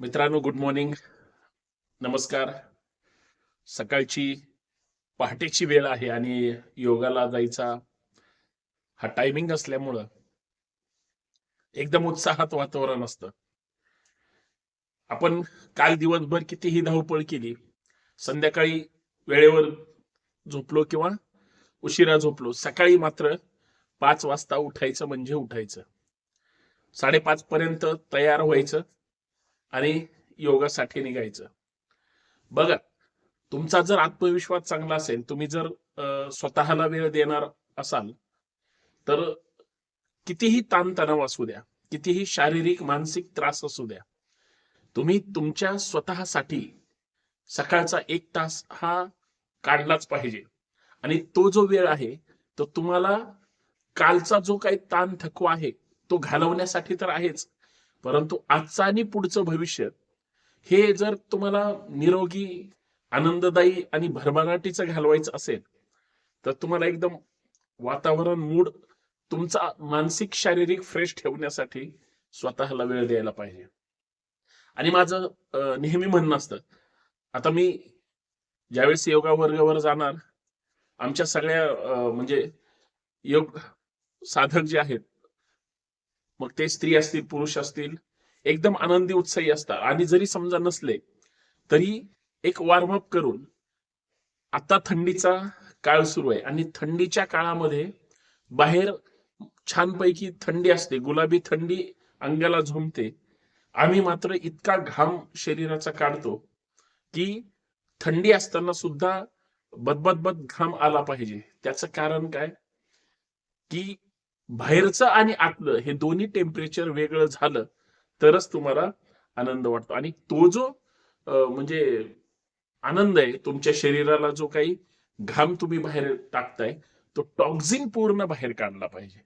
मित्रांनो good morning नमस्कार. सकाळची पहाटेची वेळ आहे आणि योगाला जायचा हा टायमिंग असल्यामुळं एकदम उत्साहात वातावरण असतं. आपण काल दिवसभर कितीही धावपळ केली संध्याकाळी वेळेवर झोपलो किंवा उशिरा झोपलो सकाळी मात्र पाच वाजता उठायचं म्हणजे उठायचं. साडेपाच पर्यंत तयार व्हायचं. आणि योगासाठी निघायचं. बघा तुमचा जर आत्मविश्वास चांगला असेल तुम्ही जर स्वतःला वेळ देणार असाल तर कितीही ताणतणाव असू द्या कितीही शारीरिक मानसिक त्रास असू द्या तुम्ही तुमच्या स्वतःसाठी सकाळचा एक तास हा काढलाच पाहिजे. आणि तो जो वेळ आहे तो तुम्हाला कालचा जो काही ताण थकवा आहे तो घालवण्यासाठी तर आहेच. परंतु आजचं आणि पुढचं भविष्य हे जर तुम्हाला निरोगी आनंददायी आणि भरभराटीचं घालवायचं असेल तर तुम्हाला एकदम वातावरण मूड तुमचा मानसिक शारीरिक फ्रेश ठेवण्यासाठी स्वतःला वेळ द्यायला पाहिजे. आणि माझं नेहमी म्हणणं असतं आता मी ज्यावेळेस योगा वर्गावर जाणार आमच्या सगळ्या म्हणजे योग साधक जे आहेत मग ते स्त्री असतील पुरुष असतील एकदम आनंदी उत्साही असतात. आणि जरी समजा नसले तरी एक वॉर्मअप करून आता थंडीचा काळ सुरू आहे. आणि थंडीच्या काळामध्ये बाहेर छानपैकी थंडी असते गुलाबी थंडी अंगाला झोंबते. आम्ही मात्र इतका घाम शरीराचा काढतो की थंडी असताना सुद्धा बदबदबद घाम आला पाहिजे. त्याचं कारण काय? की बाहेरचं आणि आतलं हे दोन्ही टेम्परेचर वेगळं झालं तरच तुम्हाला आनंद वाटतो. आणि तो जो म्हणजे आनंद आहे तुमच्या शरीराला जो काही घाम तुम्ही बाहेर टाकताय तो टॉक्झिन पूर्ण बाहेर काढला पाहिजे.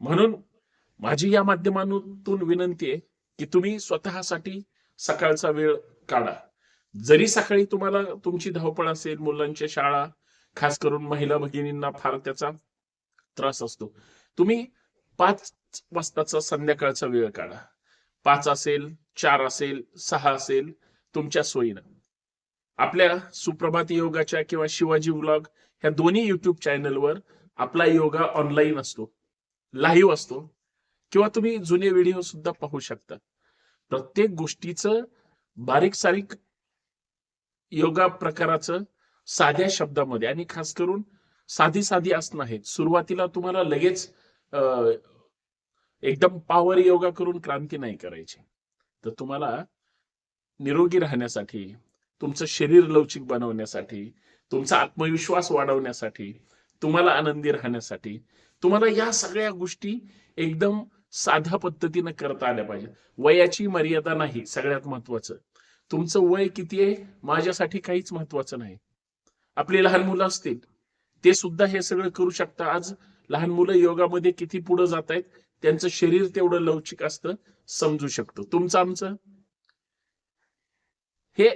म्हणून माझी या माध्यमातून विनंती आहे की तुम्ही स्वतःसाठी सकाळचा वेळ काढा. जरी सकाळी तुम्हाला तुमची धावपळ असेल मुलांच्या शाळा खास करून महिला भगिनींना फार त्याचा त्रास असतो. तुम्ही पाच वाजताचा संध्याकाळचा वेळ काढा. पाच असेल चार असेल सहा असेल तुमच्या सोयीनं. आपल्या सुप्रभात योगाच्या किंवा शिवाजी व्लॉग ह्या दोन्ही युट्यूब चॅनलवर आपला योगा ऑनलाईन असतो लाईव्ह असतो किंवा तुम्ही जुने व्हिडिओ सुद्धा पाहू शकता. प्रत्येक गोष्टीचं बारीक सारीक योगा प्रकाराचं साध्या शब्दामध्ये आणि खास करून साधी साधी आसनं आहेत. सुरुवातीला तुम्हाला लगेच एकदम पॉवर योगा करून क्रांती नाही करायची. तर तुम्हाला निरोगी राहण्यासाठी तुमचं शरीर लवचिक बनवण्यासाठी तुमचा आत्मविश्वास वाढवण्यासाठी तुम्हाला आनंदी राहण्यासाठी तुम्हाला या सगळ्या गोष्टी एकदम साध्या पद्धतीनं करता आल्या पाहिजे वयाची मर्यादा नाही सगळ्यात महत्वाचं. तुमचं वय किती आहे माझ्यासाठी काहीच महत्वाचं नाही. आपली लहान मुलं असतील ते सुद्धा हे सगळं करू शकता. आज लहान मुलं योगामध्ये किती पुढे जात आहेत त्यांचं शरीर तेवढं लवचिक असतं समजू शकतो. तुमचं आमचं? हे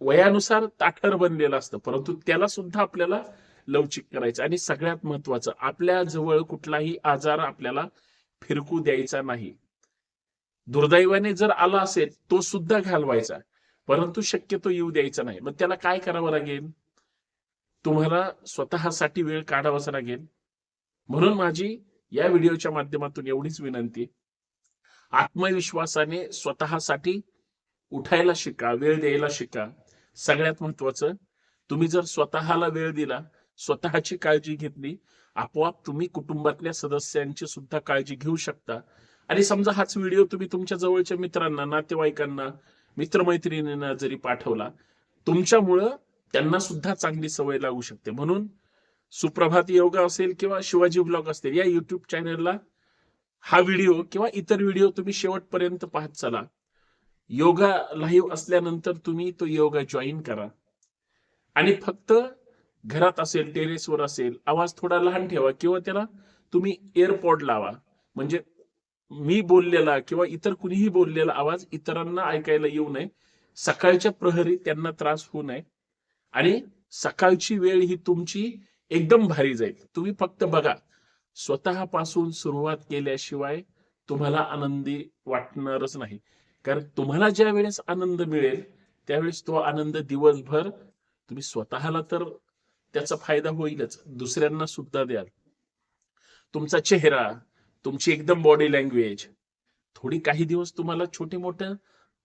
वयानुसार ताठर बनलेलं असतं परंतु त्याला सुद्धा आपल्याला लवचिक करायचं आणि सगळ्यात महत्वाचं आपल्या जवळ कुठलाही आजार आपल्याला फिरकू द्यायचा नाही. दुर्दैवाने जर आला असेल तो सुद्धा घालवायचा परंतु शक्यतो येऊ द्यायचा नाही. मग त्याला काय करावं लागेल? तुम्हाला स्वतःसाठी वेळ काढावाच लागेल. म्हणून माझी या व्हिडिओच्या माध्यमातून एवढीच विनंती आत्मविश्वासाने स्वतःसाठी उठायला शिका वेळ द्यायला शिका. सगळ्यात महत्वाचं तुम्ही जर स्वतःला वेळ दिला स्वतःची काळजी घेतली आपोआप तुम्ही कुटुंबातल्या सदस्यांची सुद्धा काळजी घेऊ शकता. आणि समजा हाच व्हिडिओ तुम्ही तुमच्या जवळच्या मित्रांना नातेवाईकांना मित्रमैत्रिणींना जरी पाठवला तुमच्यामुळं त्यांना सुद्धा चांगली सवय लागू शकते. म्हणून सुप्रभात योगा असेल किंवा शिवाजी ब्लॉग असतील या युट्यूब चॅनलला हा व्हिडिओ किंवा इतर व्हिडिओ तुम्ही शेवटपर्यंत पाहत चला. योगा लाईव्ह असल्यानंतर तुम्ही तो योगा जॉईन करा. आणि फक्त घरात असेल टेरेसवर असेल आवाज थोडा लहान ठेवा किंवा त्याला तुम्ही एअरपॉड लावा. म्हणजे मी बोललेला किंवा इतर कुणीही बोललेला आवाज इतरांना ऐकायला येऊ नये. सकाळच्या प्रहरी त्यांना त्रास होऊ नये. आणि सकाळची वेळ ही तुमची एकदम भारी जाईल. तुम्ही फक्त बघा स्वतःपासून सुरुवात केल्याशिवाय तुम्हाला आनंदी वाटणारच नाही. कारण तुम्हाला ज्या वेळेस आनंद मिळेल त्यावेळेस तो आनंद दिवसभर तुम्ही स्वतःला तर त्याचा फायदा होईलच. दुसऱ्यांना सुद्धा द्याल. तुमचा चेहरा तुमची एकदम बॉडी लँग्वेज थोडी काही दिवस तुम्हाला छोटे मोठे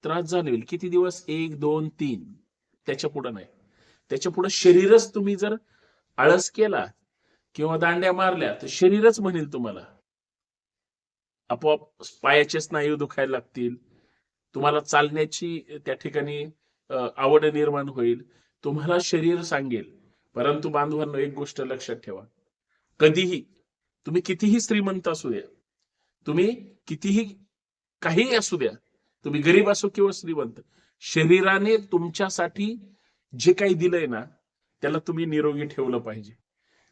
त्रास जाणवेल किती दिवस? एक दोन तीन. त्याच्या पुढे नाही. त्याच्या पुढे शरीरच तुम्ही जर आळस केला किंवा दांड्या मारल्या तर शरीरच म्हणेल तुम्हाला आपोआप पायाचे स्नायू दुखायला लागतील तुम्हाला चालण्याची त्या ठिकाणी आवड निर्माण होईल तुम्हाला शरीर सांगेल. परंतु बांधवांनो एक गोष्ट लक्षात ठेवा. कधीही तुम्ही कितीही श्रीमंत असू द्या तुम्ही कितीही काहीही असू द्या तुम्ही गरीब असो किंवा श्रीमंत शरीराने तुमच्यासाठी जे काही दिलंय ना त्याला तुम्ही निरोगी ठेवलं पाहिजे.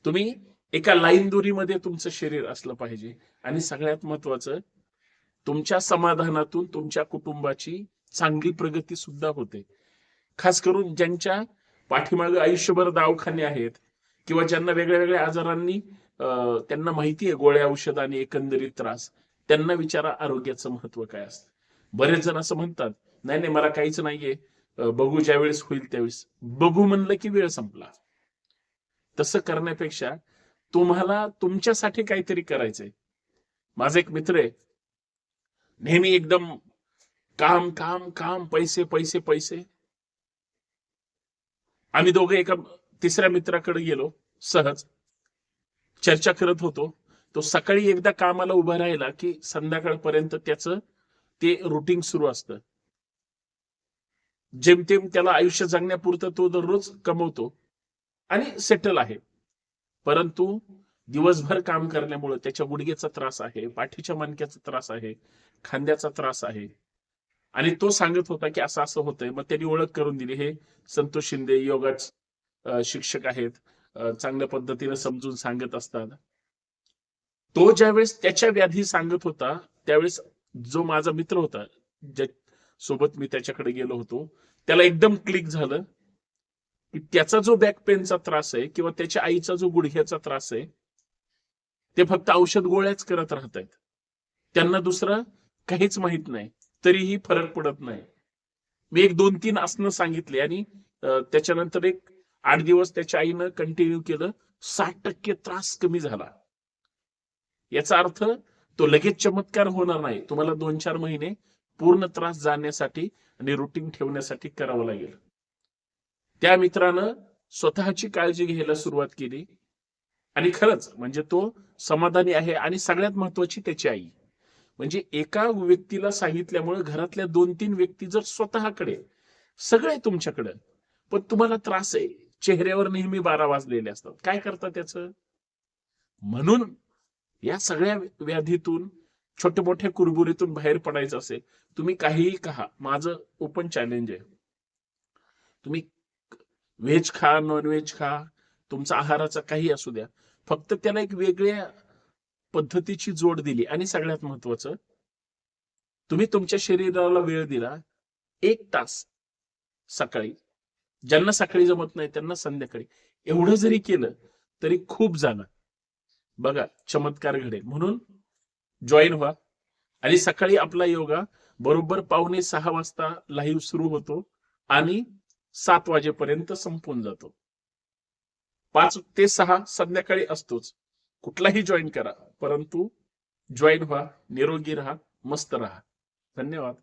तुम्ही एका लाईन दोरीमध्ये तुमचं शरीर असलं पाहिजे. आणि सगळ्यात महत्वाचं तुमच्या समाधानातून तुमच्या कुटुंबाची चांगली प्रगती सुद्धा होते. खास करून ज्यांच्या पाठीमागे आयुष्यभर दवाखाने आहेत किंवा ज्यांना वेगळ्या वेगळ्या आजारांनी त्यांना माहिती आहे गोळ्या औषध आणि एकंदरीत त्रास त्यांना विचारा आरोग्याचं महत्त्व काय असतं. बरेच जण असं म्हणतात नाही नाही मला काहीच नाहीये. बघू ज्या वेळेस होईल त्यावेळेस. बघू म्हणलं की वेळ संपला. तसं करण्यापेक्षा तुम्हाला तुमच्यासाठी काहीतरी करायचंय. माझा एक मित्र आहे. नेहमी एकदम काम काम काम पैसे पैसे पैसे. आम्ही दोघे एका तिसऱ्या मित्राकडे गेलो सहज. चर्चा करत होतो. तो सकाळी एकदा कामाला उभा राहिला की संध्याकाळपर्यंत त्याचं ते रुटीन सुरू असतं. जेमतेम त्याला आयुष्य जगण्यापुरतं तो दररोज कमवतो आणि सेटल आहे. परंतु दिवसभर काम करण्यामुळे त्याच्या गुडघ्याचा त्रास आहे पाठीच्या मणक्याचा त्रास आहे खांद्याचा त्रास आहे. आणि तो सांगत होता की असं असं होतंय. मग त्यांनी ओळख करून दिली. हे संतोष शिंदे योगा शिक्षक आहेत. चांगल्या पद्धतीने समजून सांगत असतात. तो ज्यावेळेस त्याच्या व्याधी सांगत होता त्यावेळेस जो माझा मित्र होता ज्या सोबत मी त्याच्याकडे गेलो होतो. त्याला एकदम क्लिक झालं की त्याचा जो बॅक पेनचा त्रास आहे किंवा त्याच्या आईचा जो गुडघ्याचा त्रास आहे ते फक्त औषध गोळ्याच करत राहत आहेत. त्यांना दुसरं काहीच माहीत नाही. तरीही फरक पडत नाही. मी एक दोन तीन आसनं सांगितली आणि त्याच्यानंतर एक आठ दिवस त्याच्या आईनं कंटिन्यू केलं. साठ टक्के त्रास कमी झाला. याचा अर्थ तो लगेच चमत्कार होणार नाही. तुम्हाला दोन चार महिने पूर्ण त्रास जाण्यासाठी आणि रुटीन ठेवण्यासाठी करावं लागेल. त्या मित्रानं स्वतःची काळजी घ्यायला सुरुवात केली. आणि खरंच म्हणजे तो समाधानी आहे आणि सगळ्यात महत्वाची त्याची आई. म्हणजे एका व्यक्तीला सांगितल्यामुळे घरातल्या दोन तीन व्यक्ती जर स्वतःकडे सगळे तुमच्याकडे पण तुम्हाला त्रास आहे. चेहऱ्यावर नेहमी बारा वाजलेले असतात. काय करतात त्याच म्हणून या सगळ्या व्याधीतून छोटे मोठ्या कुरबुरीतून बाहेर पडायचं असेल तुम्ही काहीही कहा. माझं ओपन चॅलेंज आहे. तुम्ही व्हेज खा नॉन व्हेज खा तुमचा आहाराचा काही असू द्या. फक्त त्याला एक वेगळ्या पद्धतीची जोड दिली. आणि सगळ्यात महत्वाचं तुम्ही तुमच्या शरीराला वेळ दिला एक तास सकाळी. ज्यांना सकाळी जमत नाही त्यांना संध्याकाळी. एवढं जरी केलं तरी खूप झालं बघा चमत्कार घडेल. म्हणून जॉईन व्हा. आणि सकाळी आपला योगा बरोबर पावणे सहा वाजता लाईव्ह सुरू होतो आणि सात वाजेपर्यंत संपून जातो. पाच ते सहा संध्याकाळी असतोच. कुठलाही जॉईन करा परंतु जॉईन व्हा निरोगी राहा मस्त राहा. धन्यवाद.